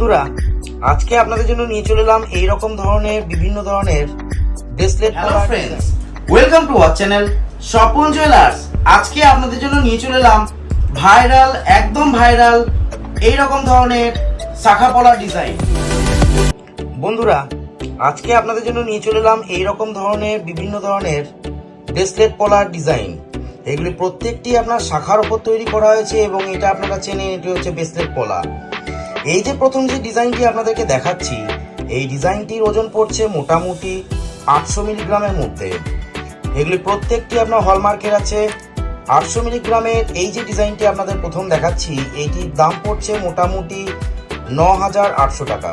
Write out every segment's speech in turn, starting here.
বন্ধুরা আজকে আপনাদের জন্য নিয়ে চলে এলাম এই রকম ধরনের বিভিন্ন ধরনের bracelet hello friends welcome to our channel Swapan jewellers আজকে আপনাদের জন্য নিয়ে চলে এলাম ভাইরাল একদম ভাইরাল এই রকম ধরনের শাখা পলা ডিজাইন বন্ধুরা আজকে আপনাদের জন্য নিয়ে চলে এলাম এই রকম ধরনের বিভিন্ন ধরনের ব্রেসলেট পলার ডিজাইন এগুলি প্রত্যেকটি আপনার শাখার ওপর তৈরি করা হয়েছে এবং এটা আপনারা চেনেন এটি হচ্ছে ব্রেসলেট পলা। এই যে প্রথম যে ডিজাইনটি আপনাদেরকে দেখাচ্ছি, এই ডিজাইনটির ওজন পড়ছে মোটামুটি আটশো মিলিগ্রামের মধ্যে। এগুলি প্রত্যেকটি আপনার হলমার্কের আছে। আটশো মিলিগ্রামের এই যে ডিজাইনটি আপনাদের প্রথম দেখাচ্ছি এইটির দাম পড়ছে মোটামুটি ন হাজার আটশো টাকা।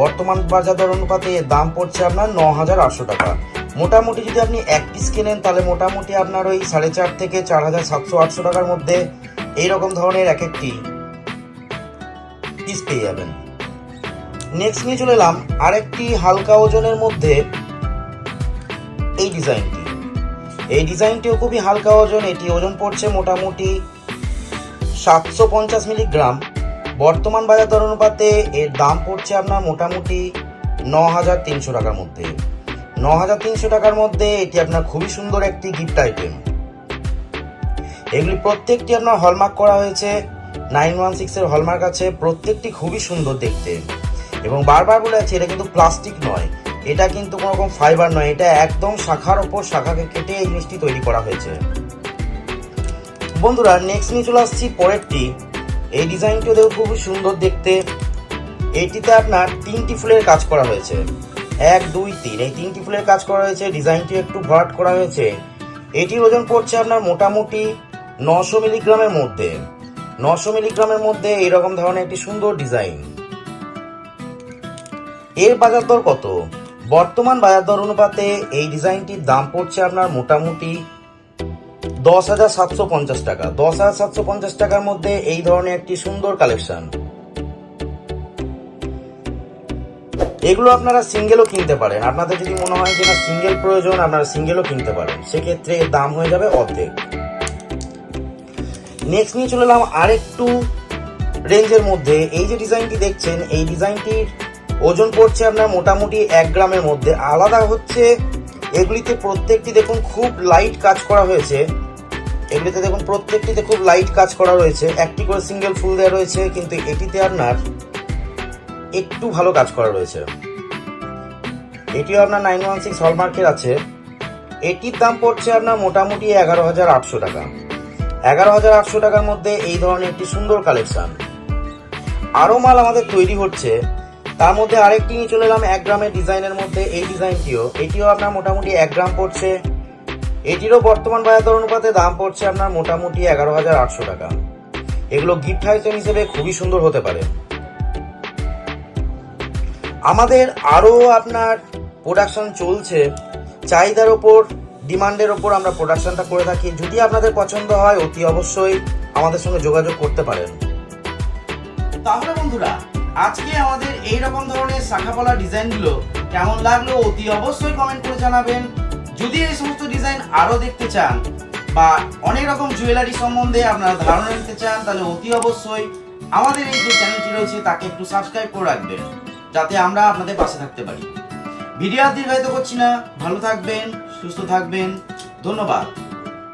বর্তমান বাজার দর অনুপাতে দাম পড়ছে আপনার ন হাজার আটশো টাকা। মোটামুটি যদি আপনি এক পিস কেনেন, তাহলে মোটামুটি আপনার ওই সাড়ে চার থেকে চার হাজার সাতশো আটশো টাকার মধ্যে এইরকম ধরনের এক একটি পিস পেয়ে যাবেন। নেক্সট নিয়ে চলে এলাম আরেকটি হালকা ওজনের মধ্যে এই ডিজাইনটি এই ডিজাইনটিও খুবই হালকা ওজন, এটি ওজন পড়ছে মোটামুটি সাতশো পঞ্চাশ মিলিগ্রাম। বর্তমান বাজার দর অনুপাতে এর দাম পড়ছে আপনার মোটামুটি ন হাজার তিনশো টাকার মধ্যে। ন হাজার তিনশো টাকার মধ্যে এটি আপনার খুবই সুন্দর একটি গিফট আইটেম এগুলি প্রত্যেকটি আপনার হলমার্ক করা হয়েছে নাইন ওয়ান সিক্সের হলমার্ক আছে প্রত্যেকটি খুবই সুন্দর দেখতে। এবং বারবার বলে আছে এটা কিন্তু প্লাস্টিক নয়। এটা কিন্তু কোনো রকম ফাইবার নয়। এটা একদম শাখার ওপর শাখাকে কেটে এই জিনিসটি তৈরি করা হয়েছে। বন্ধুরা নেক্সট নিয়ে চলে আসছি পরেরটি। এই ডিজাইনটিও দেখো খুবই সুন্দর দেখতে। এটিতে আপনার তিনটি ফুলের কাজ করা হয়েছে। এক, দুই, তিন। এই তিনটি ফুলের কাজ করা হয়েছে। ডিজাইনটি একটু ভরাট করা হয়েছে। এটির ওজন পড়ছে আপনার মোটামুটি নশো মিলিগ্রামের মধ্যে। নশো মিলিগ্রামের মধ্যে এরকম ধরনের একটি সুন্দর ডিজাইন। এর বাজার দর কত? বর্তমান বাজার দর অনুপাতে এই ডিজাইনটির দাম পড়ছে আপনার মোটামুটি দশ হাজার সাতশো পঞ্চাশ টাকা। দশ হাজার সাতশো পঞ্চাশ টাকার মধ্যে এই ধরনের একটি সুন্দর কালেকশন। এগুলো আপনারা সিঙ্গেলও কিনতে পারেন। আপনাদের যদি মনে হয় যে না, সিঙ্গেল প্রয়োজন, আপনারা সিঙ্গেলও কিনতে পারেন। সেক্ষেত্রে দাম হয়ে যাবে অর্ধেক। নেক্সট নিয়ে চলে এলাম আরেকটু রেঞ্জের মধ্যে। এই যে ডিজাইনটি দেখছেন, এই ডিজাইনটির ওজন পড়ছে আপনার মোটামুটি এক গ্রামের মধ্যে। আলাদা হচ্ছে এগুলিতে প্রত্যেকটি দেখুন খুব লাইট কাজ করা হয়েছে। এগুলিতে দেখুন প্রত্যেকটিতে খুব লাইট কাজ করা রয়েছে। একটি করে সিঙ্গেল ফুল দেওয়া রয়েছে, কিন্তু এটিতে আপনার একটু ভালো কাজ করা রয়েছে। এটিও আপনার নাইন ওয়ান সিক্স হলমার্কের আছে। এটির দাম পড়ছে আপনার মোটামুটি এগারো হাজার আটশো টাকা। এগারো হাজার আটশো টাকার মধ্যে এই ধরনের একটি সুন্দর কালেকশন আরও মাল আমাদের তৈরি হচ্ছে। তার মধ্যে আরেকটি নিয়ে চলে এলাম, এক গ্রামের ডিজাইনের মধ্যে। এই ডিজাইনটিও, এটিও আপনার মোটামুটি এক গ্রাম পড়ছে। এটিরও বর্তমান বাজার অনুপাতে দাম পড়ছে আপনার মোটামুটি এগারো হাজার আটশো টাকা। এগুলো গিফট আইটেম হিসেবে খুবই সুন্দর হতে পারে। আমাদের আরও আপনার প্রোডাকশন চলছে। চাহিদার ওপর ডিমান্ডের ওপর আমরা প্রোডাকশনটা করে থাকি। যদি আপনাদের পছন্দ হয়, অতি অবশ্যই আমাদের সঙ্গে যোগাযোগ করতে পারেন। তাহলে বন্ধুরা, আজকে আমাদের এই রকম ধরনের শাখা পলা ডিজাইনগুলো কেমন লাগল অতি অবশ্যই কমেন্ট করে জানাবেন। যদি এই সমস্ত ডিজাইন আরও দেখতে চান বা অনেক রকম জুয়েলারি সম্বন্ধে আপনারা ধারণা নিতে চান, তাহলে অতি অবশ্যই আমাদের এই যে চ্যানেলটি রয়েছে, তাকে একটু সাবস্ক্রাইব করে রাখবেন, যাতে আমরা আপনাদের পাশে থাকতে পারি। ভিডিও আর দীর্ঘায়িত করছি না। ভালো থাকবেন সুস্থ থাকবেন। ধন্যবাদ।